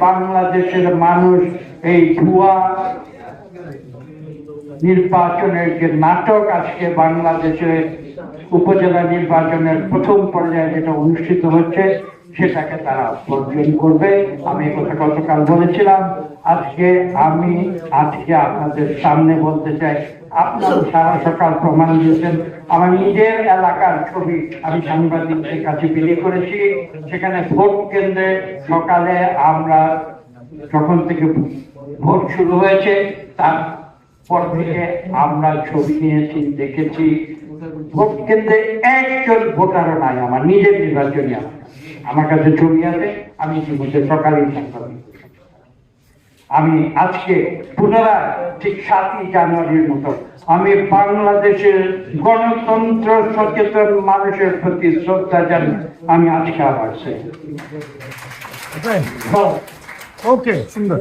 বাংলাদেশের মানুষ এই ভুয়া নির্বাচনের যে নাটক আজকে বাংলাদেশে উপজেলা নির্বাচনের প্রথম পর্যায়ে যেটা অনুষ্ঠিত হচ্ছে সেটাকে তারা বর্জন করবে। আমি কথা গতকাল বলেছিলাম। আজকে আমি, আজকে আপনাদের সামনে বলতে চাই, আপনারা সারা সকাল প্রমাণ দিয়েছেন। আমার নিজের এলাকার ছবি আমি সাংবাদিকদের কাছে বিলি করেছি। সেখানে ভোট কেন্দ্রে সকালে আমরা যখন থেকে ভোট শুরু হয়েছে, তার পর থেকে আমরা ছবি নিয়েছি, দেখেছি। ভোট কেন্দ্রে একজন ভোটারও নাই আমার, নিজের নির্বাচনী এলাকা। আমার কাছে ছবি আছে আমি ইতিমধ্যে সকালেই সাংবাদিক আমি আজকে পুনরায় ঠিক সাতই জানুয়ারির মতো আমি বাংলাদেশের গণতন্ত্র সচেতন মানুষের প্রতি শ্রদ্ধা জানি আমি আজকে আবার ওকে সুন্দর।